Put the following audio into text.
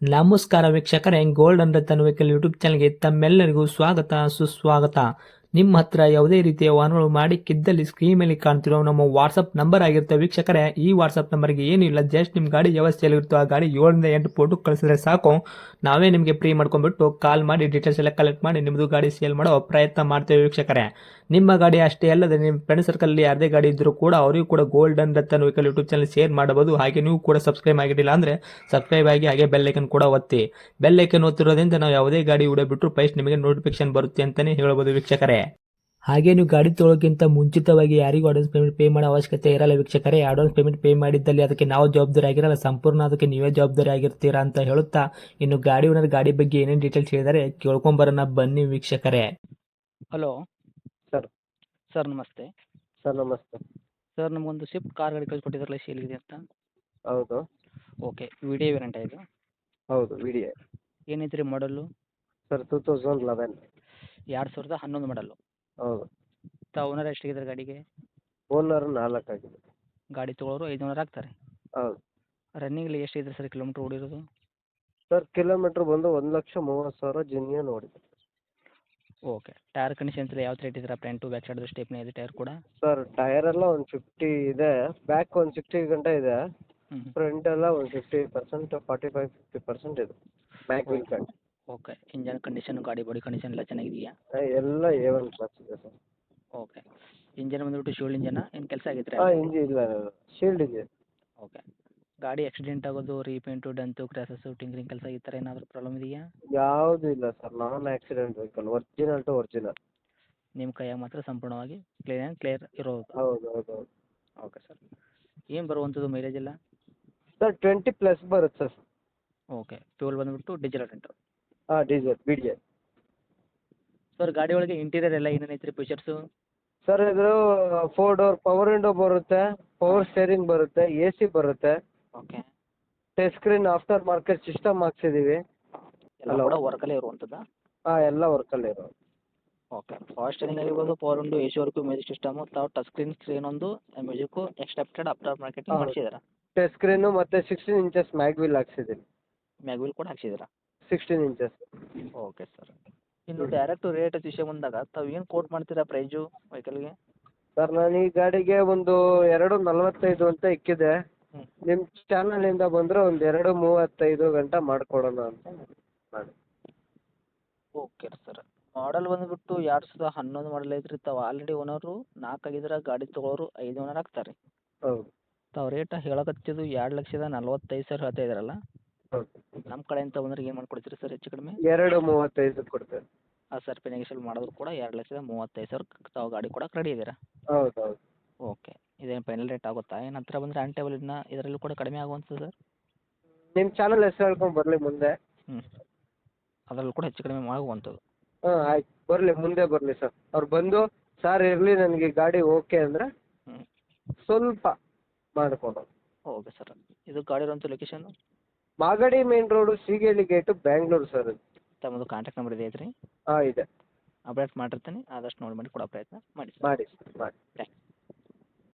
ನಮಸ್ಕಾರ ವೀಕ್ಷಕರೇ, gold and Ratan vehicle YouTube ಚಾನಲ್ಗೆ ತಮ್ಮೆಲ್ಲರಿಗೂ ಸ್ವಾಗತ, ಸುಸ್ವಾಗತ. ನಿಮ್ಮ ಹತ್ರ ಯಾವುದೇ ರೀತಿಯ ವಾಹನಗಳು ಮಾಡಿಕ್ಕಿದ್ದಲ್ಲಿ ಸ್ಕ್ರೀನ್ ಮೇಲೆ ಕಾಣ್ತಿರೋ ನಮ್ಮ ವಾಟ್ಸಪ್ ನಂಬರ್ ಆಗಿರುತ್ತೆ ವೀಕ್ಷಕರೇ. ಈ ವಾಟ್ಸಪ್ ನಂಬರ್ಗೆ ಏನಿಲ್ಲ ಜಸ್ಟ್ ನಿಮ್ಮ ಗಾಡಿ ವ್ಯವಸ್ಥೆಯಲ್ಲಿರುತ್ತೋ ಆ ಗಾಡಿ ಏಳರಿಂದ ಎಂಟು ಫೋಟೋ ಕಳಿಸಿದ್ರೆ ಸಾಕು. ನಾವೇ ನಿಮಗೆ ಫ್ರೀ ಮಾಡ್ಕೊಂಡ್ಬಿಟ್ಟು ಕಾಲ್ ಮಾಡಿ ಡೀಟೇಲ್ಸ್ ಎಲ್ಲ ಕಲೆಕ್ಟ್ ಮಾಡಿ ನಿಮ್ಮದು ಗಾಡಿ ಸೇಲ್ ಮಾಡೋ ಪ್ರಯತ್ನ ಮಾಡ್ತೇವೆ ವೀಕ್ಷಕರೇ. ನಿಮ್ಮ ಗಾಡಿ ಅಷ್ಟೇ ಅಲ್ಲದೆ ನಿಮ್ಮ ಫ್ರೆಂಡ್ ಸರ್ಕಲಲ್ಲಿ ಯಾರದೇ ಗಾಡಿ ಇದ್ದರೂ ಕೂಡ ಅವರಿಗೂ ಕೂಡ golden Ratna vehicle YouTube channel share ಮಾಡಬಹುದು. ಹಾಗೆ ನೀವು ಕೂಡ ಸಬ್ಸ್ಕ್ರೈಬ್ ಆಗಿರಲಿಲ್ಲ ಅಂದರೆ ಸಬ್ಸ್ಕ್ರೈಬ್ ಆಗಿ ಹಾಗೆ ಬೆಲ್ ಐಕನ್ ಕೂಡ ಒತ್ತಿ. ಬೆಲ್ ಐಕನ್ ಒತ್ತಿರೋದ್ರಿಂದ ನಾವು ಯಾವುದೇ ಗಾಡಿ ವಿಡಿಯೋ ಬಿಟ್ಟರು ಫಸ್ಟ್ ನಿಮಗೆ ನೋಟಿಫಿಕೇಶನ್ ಬರುತ್ತೆ ಅಂತಲೇ ಹೇಳ್ಬೋದು ವೀಕ್ಷಕರೇ. ಹಾಗೆ ನೀವು ಗಾಡಿ ತೊಳೋಕ್ಕಿಂತ ಮುಂಚಿತವಾಗಿ ಯಾರಿಗೂ ಅಡ್ವಾನ್ಸ್ ಪೇಮೆಂಟ್ ಪೇ ಮಾಡೋ ಅವಶ್ಯಕತೆ ಇರಲ್ಲ ವೀಕ್ಷಕರೇ. ಅಡ್ವಾನ್ಸ್ ಪೇಮೆಂಟ್ ಪೇ ಮಾಡಿದ್ದಲ್ಲಿ ಅದಕ್ಕೆ ನಾವು ಜವಾಬ್ದಾರಿ ಆಗಿರಲ್ಲ. ಸಂಪೂರ್ಣ ಅದಕ್ಕೆ ನೀವೇ ಜವಾಬ್ದಾರಿ ಆಗಿರ್ತೀರಾ ಅಂತ ಹೇಳುತ್ತಾ ಇನ್ನು ಗಾಡಿ ಓನರ್ ಗಾಡಿ ಬಗ್ಗೆ ಏನೇನು ಡೀಟೇಲ್ಸ್ ಹೇಳಿದರೆ ಕೇಳ್ಕೊಂಬರೋಣ ಬನ್ನಿ ವೀಕ್ಷಕರೇ. ಹಲೋ. ಸರ್ ನಮಸ್ತೆ. ಸರ್ ನಮಸ್ತೆ. ಸರ್ ನಮಗೊಂದು ಸ್ವಿಫ್ಟ್ ಕಾರ್ ಗಾಡಿ ಕಳಿಸ್ಕೊಟ್ಟಿದ್ರಲ್ಲ ಇದೆ ಅಂತ? ಹೌದು. ಓಕೆ ವಿಡಿಯೋ ವೇರಿಯಂಟ ಇದು? ಹೌದು ವಿಡಿಯೋ ಏನೈತೆ ರೀ ಮಾಡಲು ಸರ್ ಟೂ ತೌಸಂಡ್ ಲೆವೆನ್ ಎರಡು ಸಾವಿರದ ಹನ್ನೊಂದು ಮಾಡಲು ಹೌದು. ತಾ ಓನರ್ ಎಷ್ಟಿದ್ದಾರೆ ಗಾಡಿಗೆ? ಓನರ್ ನಾಲ್ಕು ಆಗಿದೆ. ಗಾಡಿ ತೊಗೊಳೋರು ಐದು ಓನರ್ ಆಗ್ತಾರೆ? ಹೌದು. ರನ್ನಿಂಗ್ಲಿ ಎಷ್ಟಿದೆ ಸರ್ ಕಿಲೋಮೀಟ್ರ್ ಓಡಿರೋದು? ಸರ್ ಕಿಲೋಮೀಟ್ರ್ ಬಂದು ಒಂದು ಲಕ್ಷ ಮೂವತ್ತು ಸಾವಿರ ಜಿನ್ಯ ನೋಡಿದೆ. ಓಕೆ ಟೈರ್ ಕಂಡೀಷನ್ ಯಾವ ಥರ ಇಟ್ಟಿದ್ದೀರಾ? ಫ್ರಂಟ್ ಬ್ಯಾಕ್ ಸೈಡ್ ಸ್ಟೇಪ್ನೇ ಇದೆ ಟೈರ್ ಕೂಡ? ಸರ್ ಟೈರ್ ಎಲ್ಲ ಒಂದು ಫಿಫ್ಟಿ ಇದೆ. ಬ್ಯಾಕ್ ಒಂದು ಸಿಕ್ಸ್ಟಿ ಗಂಟ ಇದೆ. ಫ್ರಂಟ್ ಎಲ್ಲ ಒಂದು fifty percent forty five fifty percent ಇದೆ. Back wheel cut okay engine condition ಗಾಡಿ ಬಾಡಿ ಕಂಡೀಷನ್ ಎಲ್ಲ ಚೆನ್ನಾಗಿದೆಯಾ? ಎಲ್ಲ ಎ ಒನ್ ಕ್ಲಾಸ್ ಇದೆ ಸರ್ ಓಕೆ ಇಂಜನ್ ಬಂದ್ಬಿಟ್ಟು ಶೀಲ್ಡ್ ಇಂಜನ್ ಏನು ಕೆಲಸ ಆಗಿದ್ರೆ ಹಾಂ ಇಂಜಿ ಇಲ್ಲ ಶೀಲ್ಡ್ ಇದೆ ಓಕೆ ಗಾಡಿ ಆಕ್ಸಿಡೆಂಟ್ ಆಗೋದು ರೀಪೇಂಟು ಡಂತು ಕ್ರ್ಯಾಸಸ್ಸು ಟಿಂಕ್ರಿಂಗ್ ಕೆಲಸ ಈ ಥರ ಏನಾದರೂ ಪ್ರಾಬ್ಲಮ್ ಇದೆಯಾ? ಯಾವುದೂ ಇಲ್ಲ sir non accident vehicle original to original ನಿಮ್ಮ ಕೈಯಾಗ ಮಾತ್ರ ಸಂಪೂರ್ಣವಾಗಿ ಕ್ಲಿಯರ್ ಆ್ಯಂಡ್ ಕ್ಲಿಯರ್ ಇರೋದು. ಹೌದು ಹೌದು ಹೌದು ಓಕೆ ಸರ್ ಏನು ಬರುವಂಥದ್ದು ಮೈಲೇಜ್ ಎಲ್ಲ? ಸರ್ ಟ್ವೆಂಟಿ ಪ್ಲಸ್ ಬರುತ್ತೆ ಸರ್. ಓಕೆ ಫ್ಯೂಲ್ ಬಂದ್ಬಿಟ್ಟು ಡೀಸೆಲ್ ರೆಂಟು ಹಾಂ diesel B D A sir ಗಾಡಿ ಒಳಗೆ ಇಂಟೀರಿಯರ್ ಎಲ್ಲ ಏನೇನು ಐತ್ರಿ ಫೀಚರ್ಸು ಸರ್ ಇದು ಫೋರ್ ಡೋರ್ ಪವರ್ ವಿಂಡೋ ಬರುತ್ತೆ ಪವರ್ ಸ್ಟೇರಿಂಗ್ ಬರುತ್ತೆ ಎ ಸಿ ಬರುತ್ತೆ. Okay touch screen after market system ಹಾಕ್ಸಿದೀವಿ. ಎಲ್ಲ Hello. ಕೂಡ ವರ್ಕಲ್ಲೇ ಇರುವಂಥದ್ದು ಹಾಂ ಎಲ್ಲ ವರ್ಕಲ್ಲಿ ಇರೋದು. ಓಕೆ ಫಾಸ್ಟ್ ಸ್ಟೇರಿಂಗ್ ಆಗಿರ್ಬೋದು ಪವರ್ ಒಂದು A C work music system ತಾವು ಟಚ್ ಸ್ಕ್ರೀನ್ ಸ್ಕ್ರೀನ್ ಒಂದು ಮ್ಯೂಸಿಕ್ಕು ಎಕ್ಸ್ಟ್ರಾಪ್ಟೆಡ್ ಆಫ್ಟರ್ ಮಾರ್ಕೆಟಿಂಗ್ ಹೌದು. ಮಾಡಿಸಿದ್ದೀರಾ? ಟಚ್ ಸ್ಕ್ರೀನು ಮತ್ತು ಸಿಕ್ಸ್ಟೀನ್ ಇಂಚಸ್ ಮ್ಯಾಗ್ವಿಲ್ ಹಾಕ್ಸಿದ್ದೀನಿ ಮ್ಯಾಗ್ವಿಲ್ ಕೂಡ ಹಾಕ್ಸಿದ್ದೀರಾ? ಸಿಕ್ಸ್ಟೀನ್ ಇಂಚಸ್ ಓಕೆ ಸರ್ ಇನ್ನು ಡೈರೆಕ್ಟ್ ರೇಟ್ ವಿಷಯ ಬಂದಾಗ ತಾವು ಏನು ಕೋಟ್ ಮಾಡ್ತೀರಾ ಪ್ರೈಜು ವೆಹಿಕಲ್ಗೆ ಸರ್ ನಾನು ಈ ಗಾಡಿಗೆ ಒಂದು ಎರಡು ನಲವತ್ತೈದು ಅಂತ ಇಕ್ಕಿದೆ. ನಿಮ್ಮ ಚಾನಲಿಂದ ಬಂದರೆ ಒಂದು ಎರಡು ಮೂವತ್ತೈದು ಗಂಟೆ ಮಾಡಿಕೊಡೋಣ ಅಂತ ಮಾಡಿ. Okay sir. ಮಾಡಲ್ ಬಂದ್ಬಿಟ್ಟು ಎರಡು ಸಾವಿರದ ಹನ್ನೊಂದು ಮಾಡಲ್ ಐತ್ರಿ. ತಾವು ಆಲ್ರೆಡಿ ಓನರು ನಾಲ್ಕು ಐದರ ಗಾಡಿ ತೊಗೊಳೋರು ಐದು ಓನರ್ ಆಗ್ತಾರೆ. ಹೌದು. ತಾವು ರೇಟ್ ಹೇಳಕತ್ತಿದ್ದು ಎರಡು ಲಕ್ಷದ ನಲ್ವತ್ತೈದು ಸಾವಿರ ಹೇಳ್ತಾ ಇದ್ದಾರಲ್ಲ ಹೌದು. ನಮ್ಮ ಕಡೆಯಿಂದ ಬಂದ್ರೆ ಏನು ಮಾಡ್ಕೊಡ್ತೀರಿ ಸರ್ ಹೆಚ್ಚು ಕಡಿಮೆ? ಎರಡು ಮೂವತ್ತೈದು ಕೊಡ್ತೇವೆ. ಆ ಸರ್ ನೆಗೆಷಲ್ ಮಾಡಿದ್ರು ಕೂಡ ಎರಡು ಲಕ್ಷದ ಮೂವತ್ತೈದು ಸಾವಿರ ತಾವು ಗಾಡಿ ಕೂಡ ರೆಡಿ ಇದ್ದೀರಾ ಹೌದು ಹೌದು. ಓಕೆ. ಇದೇನು ಫೈನಲ್ ರೇಟ್ ಆಗುತ್ತಾ? ಏನು ಹತ್ರ ಬಂದರೆ ಆನ್ ಟೇಬಲ್ ಇದನ್ನ ಇದರಲ್ಲೂ ಕೂಡ ಕಡಿಮೆ ಆಗುವಂಥದ್ದು ಸರ್? ನಿಮ್ಮ ಚಾನಲ್ ಹೆಸರು ಹೇಳ್ಕೊಂಡು ಬರಲಿ ಮುಂದೆ. ಹ್ಞೂ ಅದರಲ್ಲೂ ಕೂಡ ಹೆಚ್ಚು ಕಡಿಮೆ ಆಗುವಂಥದ್ದು. ಹಾಂ ಆಯ್ತು. ಬರಲಿ ಮುಂದೆ ಬರಲಿ ಸರ್. ಅವ್ರು ಬಂದು ಸರ್ ಇರಲಿ ನನಗೆ ಗಾಡಿ ಓಕೆ ಅಂದರೆ. ಸ್ವಲ್ಪ ಮಾಡ್ಕೊಂಡು. Okay sir. ಇದು ಗಾಡಿ ಇರುವಂಥ location Magadi main road Seegehalli gate Bangalore sir ಇದು. ತಮ್ಮದು ಕಾಂಟ್ಯಾಕ್ಟ್ ನಂಬರ್ ಇದೆ ಐತ್ರಿ? ಹಾಂ ಇದೆ. ಅಪ್ಡೇಟ್ ಮಾಡಿರ್ತೀನಿ ಆದಷ್ಟು ನೋಡಿ ಮಾಡಿ ಕೊಡೋ ಪ್ರಯತ್ನ. ಮಾಡಿ ಸರ್. ಮಾಡಿ ಸರ್ ಮಾಡಿ. ಥ್ಯಾಂಕ್ಸ್